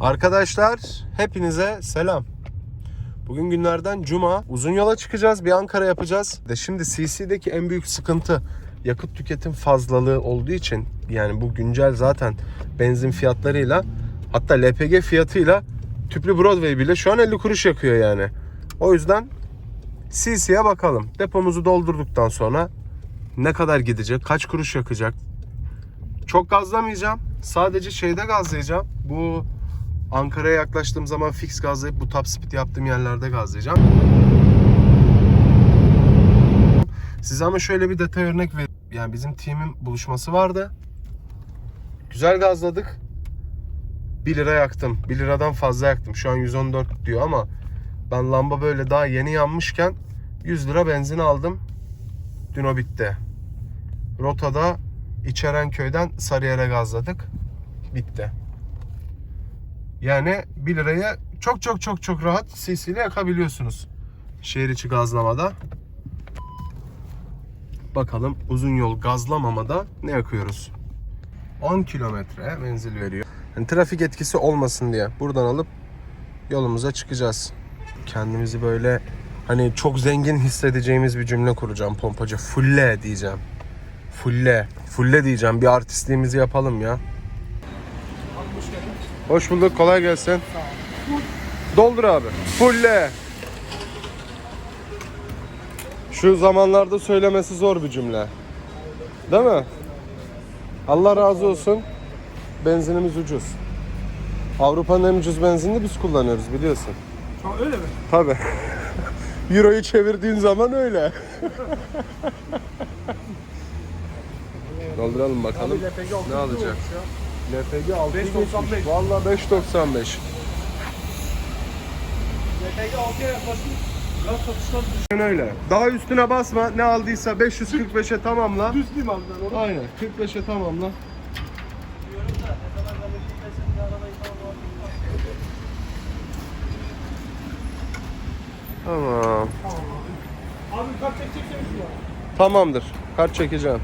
Arkadaşlar hepinize selam. Bugün günlerden cuma. Uzun yola çıkacağız. Bir Ankara yapacağız. De şimdi CC'deki en büyük sıkıntı yakıt tüketim fazlalığı olduğu için yani bu güncel zaten benzin fiyatlarıyla hatta LPG fiyatıyla tüplü Broadway bile şu an 50 kuruş yakıyor yani. O yüzden CC'ye bakalım. Depomuzu doldurduktan sonra ne kadar gidecek, kaç kuruş yakacak. Çok gazlamayacağım. Sadece şeyde gazlayacağım. Bu Ankara'ya yaklaştığım zaman fix gazlayıp bu top speed yaptığım yerlerde gazlayacağım. Size ama şöyle bir detay örnek ver. Yani bizim timin buluşması vardı. Güzel gazladık. 1 lira yaktım. 1 liradan fazla yaktım. Şu an 114 diyor ama ben lamba böyle daha yeni yanmışken 100 lira benzin aldım. Dün o bitti. Rotada İçerenköy'den Sarıyer'e gazladık. Bitti. Yani 1 liraya çok çok çok çok rahat CC yakabiliyorsunuz. Şehir içi gazlamada. Bakalım uzun yol gazlamamada ne yakıyoruz? 10 kilometre menzil veriyor. Yani trafik etkisi olmasın diye buradan alıp yolumuza çıkacağız. Kendimizi böyle hani çok zengin hissedeceğimiz bir cümle kuracağım pompacı. Fulle diyeceğim. Fulle. Fulle diyeceğim. Bir artistliğimizi yapalım ya. Hoş bulduk. Kolay gelsin. Doldur abi. Fulle. Şu zamanlarda söylemesi zor bir cümle. Değil mi? Allah razı olsun. Benzinimiz ucuz. Avrupa'nın en ucuz benzinini biz kullanıyoruz biliyorsun. Ha, öyle mi? Tabi. Euro'yu çevirdiğin zaman öyle. Dolduralım bakalım. Ne alacak? Ya. LPG 6 5.95. Valla 5.95. LPG 6'ya yaklaşmış. Gaz satışlar düş. Aynen öyle. Daha üstüne basma. Ne aldıysa 545'e tamamla. Düz değil mi abi ben orada? Aynen. 45'e tamamla. Tamam. Abi kart çekeceksen şu var. Tamamdır. Kart çekeceğim.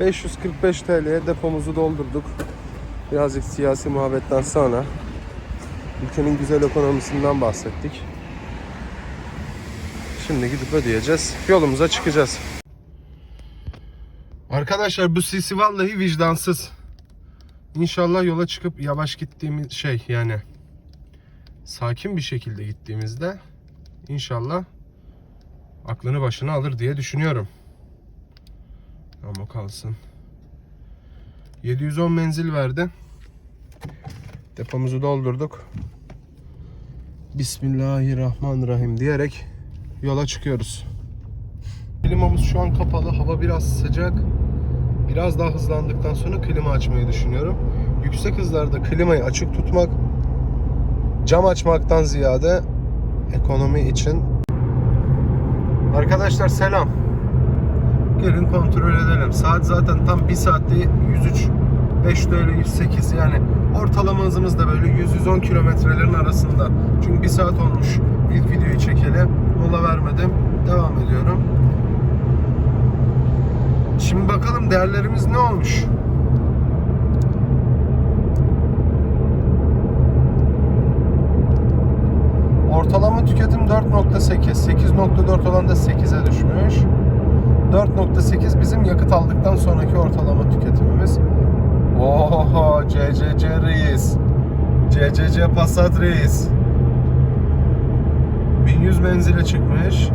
545 TL'ye depomuzu doldurduk. Birazcık siyasi muhabbetten sonra ülkenin güzel ekonomisinden bahsettik. Şimdi gidip ödeyeceğiz. Yolumuza çıkacağız. Arkadaşlar bu sisi vallahi vicdansız. İnşallah yola çıkıp yavaş gittiğimiz şey yani sakin bir şekilde gittiğimizde inşallah aklını başına alır diye düşünüyorum. Ama kalsın. 710 menzil verdi. Depomuzu doldurduk. Bismillahirrahmanirrahim diyerek yola çıkıyoruz. Klimamız şu an kapalı. Hava biraz sıcak. Biraz daha hızlandıktan sonra klima açmayı düşünüyorum. Yüksek hızlarda klimayı açık tutmak cam açmaktan ziyade ekonomi için Arkadaşlar selam. Gelin kontrol edelim. Saat zaten tam 1 saatte 103 5 TL 108 yani ortalama hızımız da böyle 100-110 kilometrelerin arasında. Çünkü 1 saat olmuş ilk videoyu çekeli. Mola vermedim. Devam ediyorum. Şimdi bakalım değerlerimiz ne olmuş? Ortalama tüketim 4.8, 8.4 olan da 8'e düşmüş. 4.8 bizim yakıt aldıktan sonraki ortalama tüketimimiz. Oho CCC reis. CCC Passat reis. 1100 menzile çıkmış.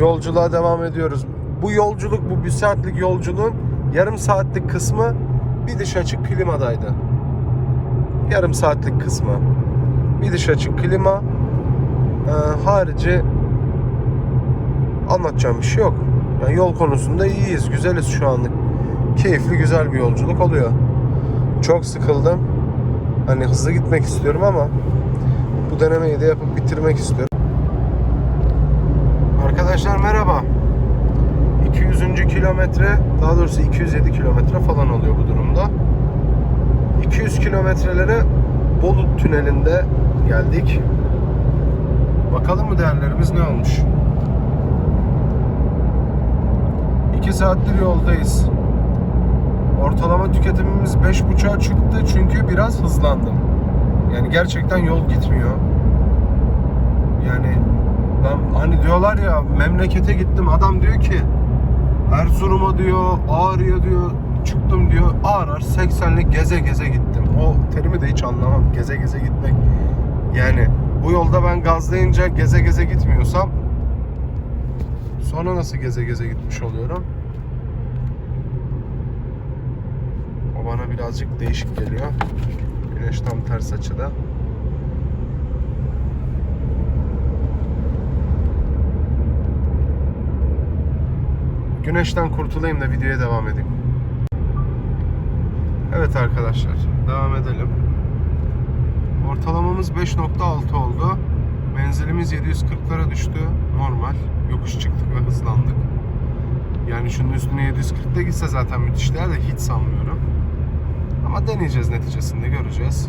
Yolculuğa devam ediyoruz. Bu yolculuk, bu bir saatlik yolculuğun yarım saatlik kısmı bir dış açık klimadaydı. Yarım saatlik kısmı. Bir dış açık klima. Ee, harici anlatacağım bir şey yok. Yani yol konusunda iyiyiz, güzeliz şu anlık. Keyifli, güzel bir yolculuk oluyor. Çok sıkıldım. Hani hızlı gitmek istiyorum ama bu denemeyi de yapıp bitirmek istiyorum. Arkadaşlar merhaba. 200. kilometre, daha doğrusu 207 kilometre falan oluyor bu durumda. 200 kilometrelere Bolu tünelinde geldik. Bakalım mı değerlerimiz ne olmuş? 2 saattir yoldayız. Ortalama tüketimimiz 5.5'a çıktı çünkü biraz hızlandım. Yani gerçekten yol gitmiyor. Yani ben hani diyorlar ya memlekete gittim adam diyor ki Erzurum'a diyor Ağrı'ya diyor çıktım diyor Ağrı 80'lik geze geze gittim. O terimi de hiç anlamam. Geze geze gitmek. Yani bu yolda ben gazlayınca geze geze gitmiyorsam sonra nasıl geze geze gitmiş oluyorum? O bana birazcık değişik geliyor. Güneş tam ters açıda. Güneşten kurtulayım da videoya devam edeyim. Evet arkadaşlar, devam edelim. Ortalamamız 5.6 oldu. Menzilimiz 740'lara düştü. Normal. Yokuş çıktık ve hızlandık. Yani şunun üstüne 740'da gitse zaten müthiş değer de hiç sanmıyorum. Ama deneyeceğiz neticesinde göreceğiz.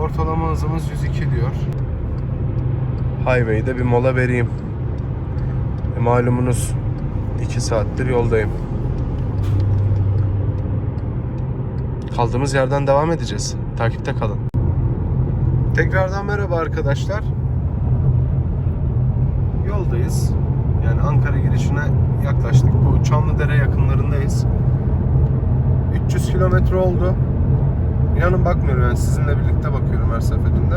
Ortalama hızımız 102 diyor. Highway'de bir mola vereyim. E, malumunuz 2 saattir yoldayım. Kaldığımız yerden devam edeceğiz. Takipte kalın. Tekrardan merhaba arkadaşlar. Yoldayız. Yani Ankara girişine yaklaştık. Bu Çamlıdere yakınlarındayız. 300 kilometre oldu. İnanın bakmıyorum yani sizinle birlikte bakıyorum her seferinde.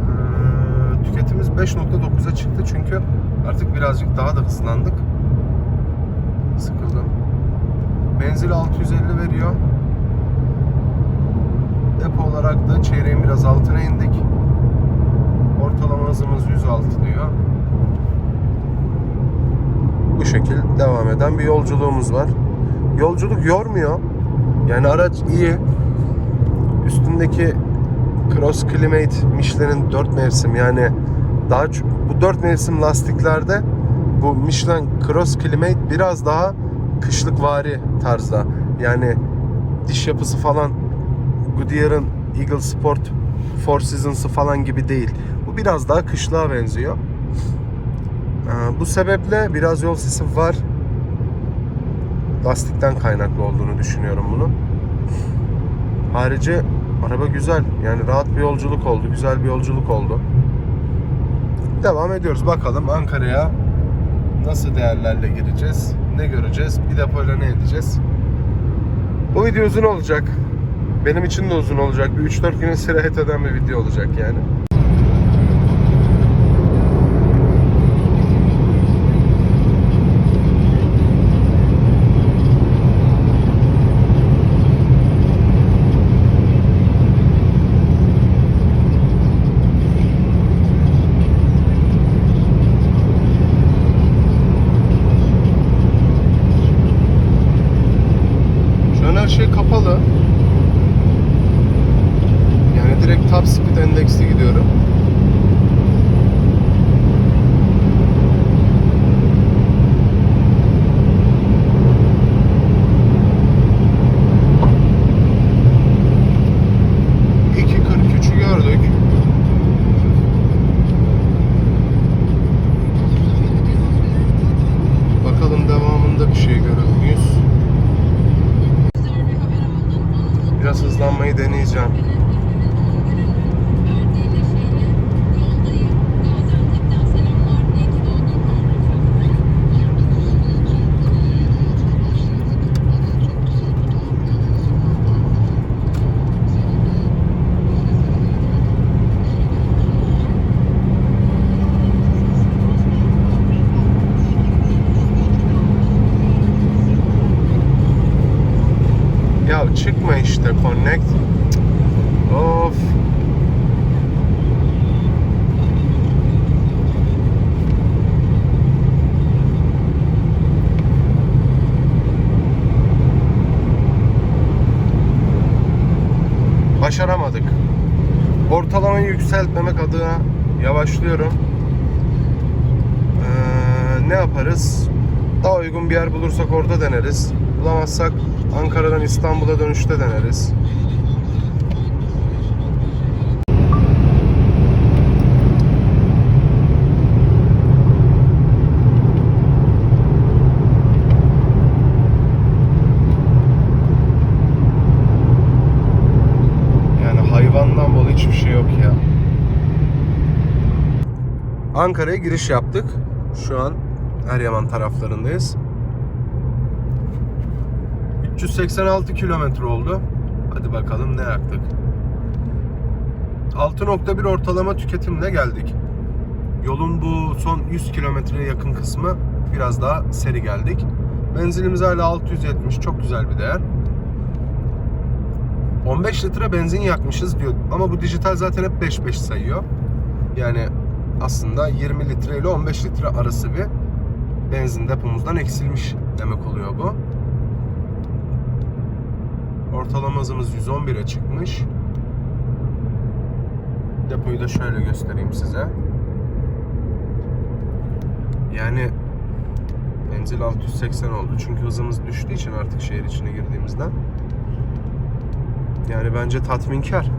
Ee, tüketimiz 5.9'a çıktı çünkü artık birazcık daha da hızlandık. Sıkıldım. Benzin 650 veriyor. Depo olarak da çeyreğin biraz altına indik. Ortalama hızımız 106 diyor. Bu şekil devam eden bir yolculuğumuz var. Yolculuk yormuyor. Yani araç iyi. Üstündeki Cross Climate Michelin 4 mevsim yani daha bu 4 mevsim lastiklerde bu Michelin Cross Climate biraz daha kışlık vari tarzda. Yani diş yapısı falan Goodyear'ın Eagle Sport Four Seasons'ı falan gibi değil. Bu biraz daha kışlığa benziyor. Ee, Bu sebeple biraz yol sesi var. Lastikten kaynaklı olduğunu düşünüyorum bunu. Harici araba güzel. Yani rahat bir yolculuk oldu. Güzel bir yolculuk oldu. Devam ediyoruz. Bakalım Ankara'ya nasıl değerlerle gireceğiz? Ne göreceğiz? Bir depoyla ne edeceğiz? Bu video uzun olacak. Benim için de uzun olacak. Bir 3-4 güne sirayet eden bir video olacak yani. Şu an her şey kapalı. Yani direkt top speed endeksli gidiyorum. İki 43'ü gördük. Bakalım devamında bir şey görür müyüz? Biraz deneyeceğim. Ya çıkma işte connect. Of. Başaramadık. Ortalamayı yükseltmemek adına yavaşlıyorum. Ee, ne yaparız? Daha uygun bir yer bulursak orada deneriz. Bulamazsak Ankara'dan İstanbul'a dönüşte deneriz. Ankara'ya giriş yaptık. Şu an Eryaman taraflarındayız. 386 kilometre oldu. Hadi bakalım ne yaktık. 6.1 ortalama tüketimle geldik. Yolun bu son 100 kilometreye yakın kısmı biraz daha seri geldik. Benzinimiz hala 670 çok güzel bir değer. 15 litre benzin yakmışız diyor ama bu dijital zaten hep 5-5 sayıyor. Yani aslında 20 litre ile 15 litre arası bir benzin depomuzdan eksilmiş demek oluyor bu. Ortalama hızımız 111'e çıkmış. Depoyu da şöyle göstereyim size. Yani menzil 680 oldu. Çünkü hızımız düştüğü için artık şehir içine girdiğimizden. Yani bence tatminkar.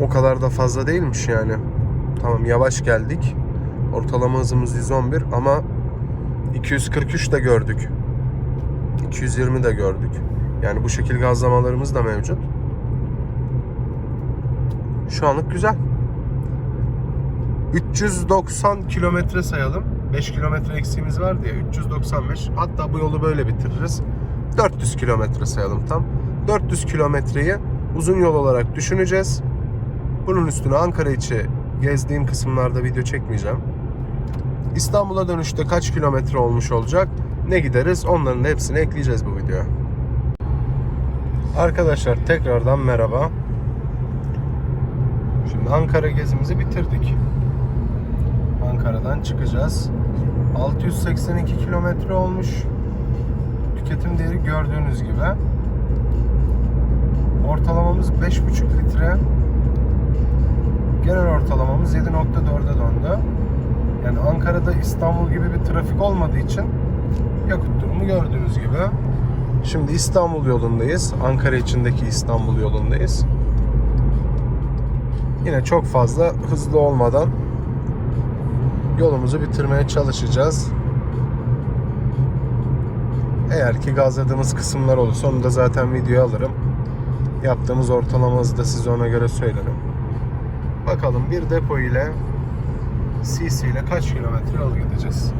O kadar da fazla değilmiş yani. Tamam yavaş geldik. Ortalama hızımız 111 ama 243 de gördük. 220 de gördük. Yani bu şekil gazlamalarımız da mevcut. Şu anlık güzel. 390 kilometre sayalım. 5 kilometre eksiğimiz var diye 395. Hatta bu yolu böyle bitiririz. 400 kilometre sayalım tam. 400 kilometreyi uzun yol olarak düşüneceğiz. Bunun üstüne Ankara içi gezdiğim kısımlarda video çekmeyeceğim. İstanbul'a dönüşte kaç kilometre olmuş olacak? Ne gideriz? Onların hepsini ekleyeceğiz bu videoya. Arkadaşlar tekrardan merhaba. Şimdi Ankara gezimizi bitirdik. Ankara'dan çıkacağız. 682 kilometre olmuş. Tüketim değeri gördüğünüz gibi. Ortalamamız 5,5 litre. Genel ortalamamız 7.4'e döndü. Yani Ankara'da İstanbul gibi bir trafik olmadığı için yakıt durumu gördüğünüz gibi. Şimdi İstanbul yolundayız. Ankara içindeki İstanbul yolundayız. Yine çok fazla hızlı olmadan yolumuzu bitirmeye çalışacağız. Eğer ki gazladığımız kısımlar olursa onu da zaten videoya alırım. Yaptığımız ortalama hızı da size ona göre söylerim. Bakalım bir depo ile CC ile kaç kilometre yol gideceğiz?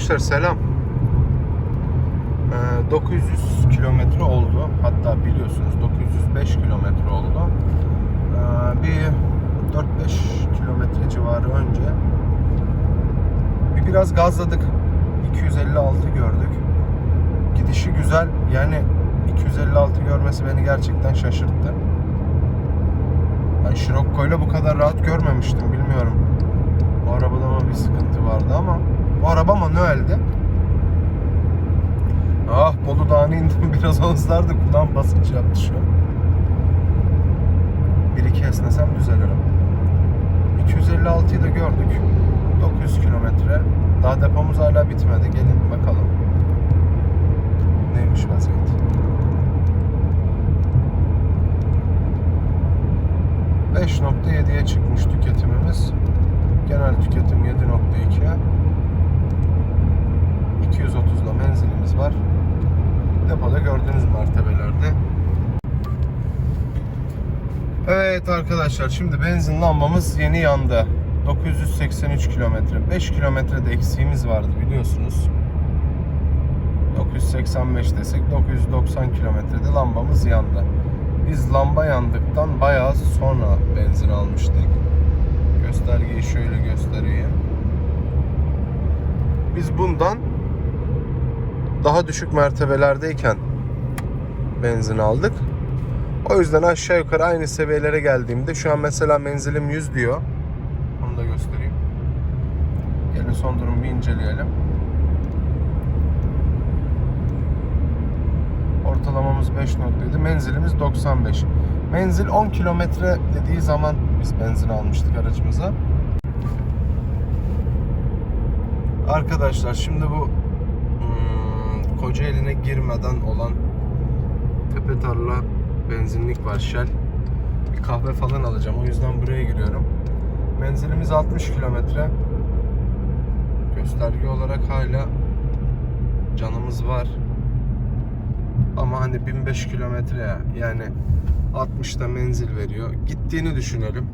Arkadaşlar selam. Ee, 900 kilometre oldu. Hatta biliyorsunuz 905 kilometre oldu. Ee, bir 4-5 kilometre civarı önce bir biraz gazladık. 256 gördük. Gidişi güzel. Yani 256 görmesi beni gerçekten şaşırttı. Ben Scirocco'yla bu kadar rahat görmemiştim. Bilmiyorum. O arabada mı bir sıkıntı vardı ama bu araba manueldi. Ah Bolu Dağı'na indim biraz hızlardı. Kulağım basınç yaptı şu an. Bir iki esnesem düzelirim. 256'yı da gördük. 900 kilometre. Daha depomuz hala bitmedi. Gelin bakalım. Neymiş vaziyet? ...5.7'ye çıkmış tüketimimiz. Genel tüketim 7.2. 230'da menzilimiz var. Depoda gördüğünüz mertebelerde. Evet arkadaşlar şimdi benzin lambamız yeni yandı. 983 kilometre. 5 kilometrede eksiğimiz vardı biliyorsunuz. 985 desek 990 kilometrede lambamız yandı. Biz lamba yandıktan bayağı sonra benzin almıştık. Göstergeyi şöyle göstereyim. Biz bundan daha düşük mertebelerdeyken benzin aldık. O yüzden aşağı yukarı aynı seviyelere geldiğimde şu an mesela menzilim 100 diyor. göstereyim. Gelin son durumu bir inceleyelim. Ortalamamız 5.7, menzilimiz 95. Menzil 10 kilometre dediği zaman biz benzin almıştık aracımıza. Arkadaşlar şimdi bu Kocaeli'ne girmeden olan Tepe Tarla benzinlik var Shell. Bir kahve falan alacağım. O yüzden buraya giriyorum. Menzilimiz 60 kilometre. Gösterge olarak hala canımız var. Ama hani 1005 kilometre ya. Yani 60'da menzil veriyor. Gittiğini düşünelim.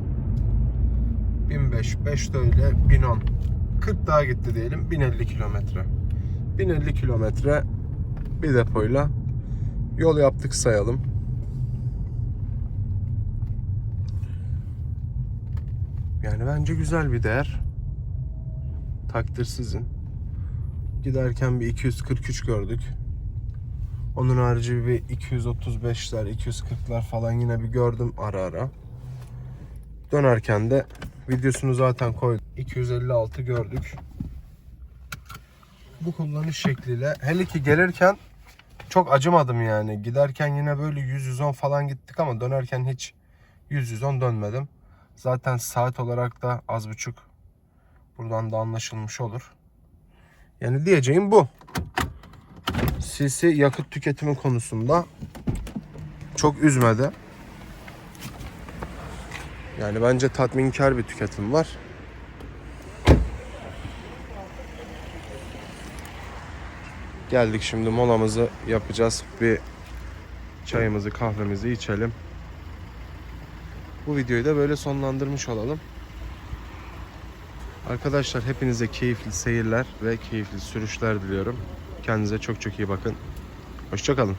1005, 5 de öyle, 1010. 40 daha gitti diyelim. 1050 kilometre. 1050 kilometre bir depoyla yol yaptık sayalım. Yani bence güzel bir değer. Takdir sizin. Giderken bir 243 gördük. Onun harici bir 235'ler, 240'lar falan yine bir gördüm ara ara. Dönerken de videosunu zaten koydum. 256 gördük. Bu kullanış şekliyle hele ki gelirken çok acımadım yani. Giderken yine böyle 100-110 falan gittik ama dönerken hiç 100-110 dönmedim. Zaten saat olarak da az buçuk buradan da anlaşılmış olur. Yani diyeceğim bu. CC yakıt tüketimi konusunda çok üzmedi. Yani bence tatminkar bir tüketim var. Geldik şimdi molamızı yapacağız. Bir çayımızı kahvemizi içelim. Bu videoyu da böyle sonlandırmış olalım. Arkadaşlar hepinize keyifli seyirler ve keyifli sürüşler diliyorum. Kendinize çok çok iyi bakın. Hoşçakalın.